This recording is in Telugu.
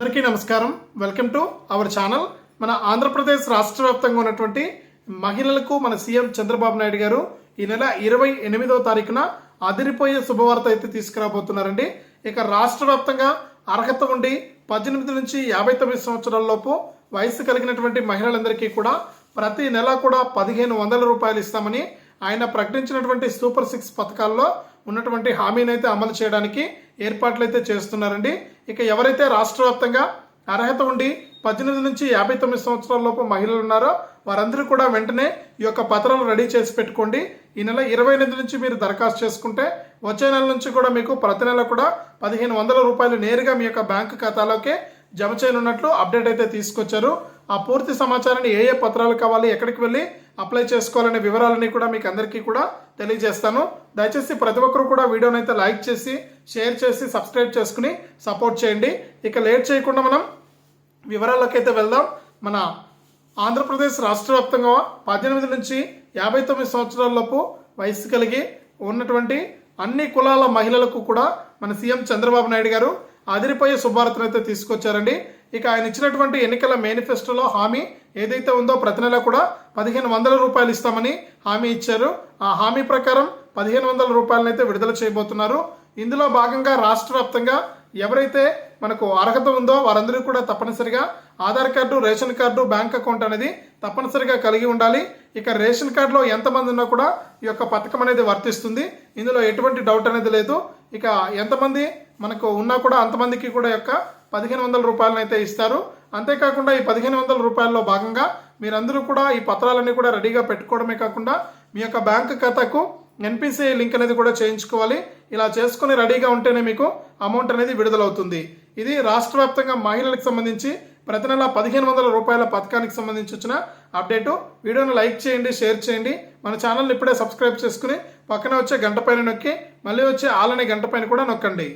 అందరికీ నమస్కారం. వెల్కమ్ టు అవర్ ఛానల్ మన ఆంధ్రప్రదేశ్ రాష్ట్ర వ్యాప్తంగా ఉన్నటువంటి మహిళలకు మన సీఎం చంద్రబాబు నాయుడు గారు ఈ నెల ఇరవై ఎనిమిదో తారీఖున అదిరిపోయే శుభవార్త అయితే తీసుకురాబోతున్నారండి. ఇక రాష్ట్ర వ్యాప్తంగా అర్హత ఉండి పద్దెనిమిది నుంచి యాభై తొమ్మిది సంవత్సరాల లోపు వయసు కలిగినటువంటి మహిళలందరికీ కూడా ప్రతి నెల కూడా పదిహేను వందల రూపాయలు ఇస్తామని ఆయన ప్రకటించినటువంటి సూపర్ సిక్స్ పథకాల్లో ఉన్నటువంటి హామీని అయితే అమలు చేయడానికి ఏర్పాట్లు అయితే చేస్తున్నారండి. ఇక ఎవరైతే రాష్ట్ర వ్యాప్తంగా అర్హత ఉండి పద్దెనిమిది నుంచి యాభై తొమ్మిది సంవత్సరాల లోపు మహిళలు ఉన్నారో వారందరూ కూడా వెంటనే ఈ యొక్క పత్రాలు రెడీ చేసి పెట్టుకోండి. ఈ నెల ఇరవై ఎనిమిది నుంచి మీరు దరఖాస్తు చేసుకుంటే వచ్చే నెల నుంచి కూడా మీకు ప్రతి నెల కూడా పదిహేను వందల రూపాయలు నేరుగా మీ యొక్క బ్యాంకు ఖాతాలోకే జమ చేయనున్నట్లు అప్డేట్ అయితే తీసుకొచ్చారు. ఆ పూర్తి సమాచారాన్ని ఏ ఏ పత్రాలు కావాలి ఎక్కడికి వెళ్ళి అప్లై చేసుకోవాలనే వివరాలని కూడా మీకు అందరికీ కూడా తెలియజేస్తాను. దయచేసి ప్రతి ఒక్కరు కూడా వీడియోని అయితే లైక్ చేసి షేర్ చేసి సబ్స్క్రైబ్ చేసుకుని సపోర్ట్ చేయండి. ఇక లేట్ చేయకుండా మనం వివరాలకైతే వెళ్దాం. మన ఆంధ్రప్రదేశ్ రాష్ట్ర వ్యాప్తంగా పద్దెనిమిది నుంచి యాభై తొమ్మిది సంవత్సరాలలోపు వయసు కలిగి ఉన్నటువంటి అన్ని కులాల మహిళలకు కూడా మన సీఎం చంద్రబాబు నాయుడు గారు అదిరిపోయే శుభార్తను అయితే తీసుకొచ్చారండి. ఇక ఆయన ఇచ్చినటువంటి ఎన్నికల మేనిఫెస్టోలో హామీ ఏదైతే ఉందో ప్రతి నెల కూడా పదిహేను వందల రూపాయలు ఇస్తామని హామీ ఇచ్చారు. ఆ హామీ ప్రకారం పదిహేను వందల రూపాయలను అయితే విడుదల చేయబోతున్నారు. ఇందులో భాగంగా రాష్ట్ర వ్యాప్తంగా ఎవరైతే మనకు అర్హత ఉందో వారందరూ కూడా తప్పనిసరిగా Aadhaar card ration card bank account అనేది తప్పనిసరిగా కలిగి ఉండాలి. ఇక రేషన్ కార్డులో ఎంతమంది ఉన్నా కూడా ఈ యొక్క పథకం అనేది వర్తిస్తుంది. ఇందులో ఎటువంటి డౌట్ అనేది లేదు. ఇక ఎంతమంది మనకు ఉన్నా కూడా అంతమందికి కూడా యొక్క పదిహేను వందల రూపాయలను అయితే ఇస్తారు. అంతేకాకుండా ఈ పదిహేను వందల రూపాయల్లో భాగంగా మీరందరూ కూడా ఈ పత్రాలన్నీ కూడా రెడీగా పెట్టుకోవడమే కాకుండా మీ యొక్క బ్యాంక్ ఖాతాకు ఎన్పిసిఐ లింక్ అనేది కూడా చేయించుకోవాలి. ఇలా చేసుకుని రెడీగా ఉంటేనే మీకు అమౌంట్ అనేది విడుదలవుతుంది. ఇది రాష్ట్ర వ్యాప్తంగా మహిళలకు సంబంధించి ప్రతి నెల పదిహేను వందల రూపాయల పథకానికి సంబంధించి వచ్చిన అప్డేటు. వీడియోను లైక్ చేయండి షేర్ చేయండి. మన ఛానల్ని ఇప్పుడే సబ్స్క్రైబ్ చేసుకుని పక్కన వచ్చే గంట పైన నొక్కి మళ్ళీ వచ్చే ఆలనే గంట పైన కూడా నొక్కండి.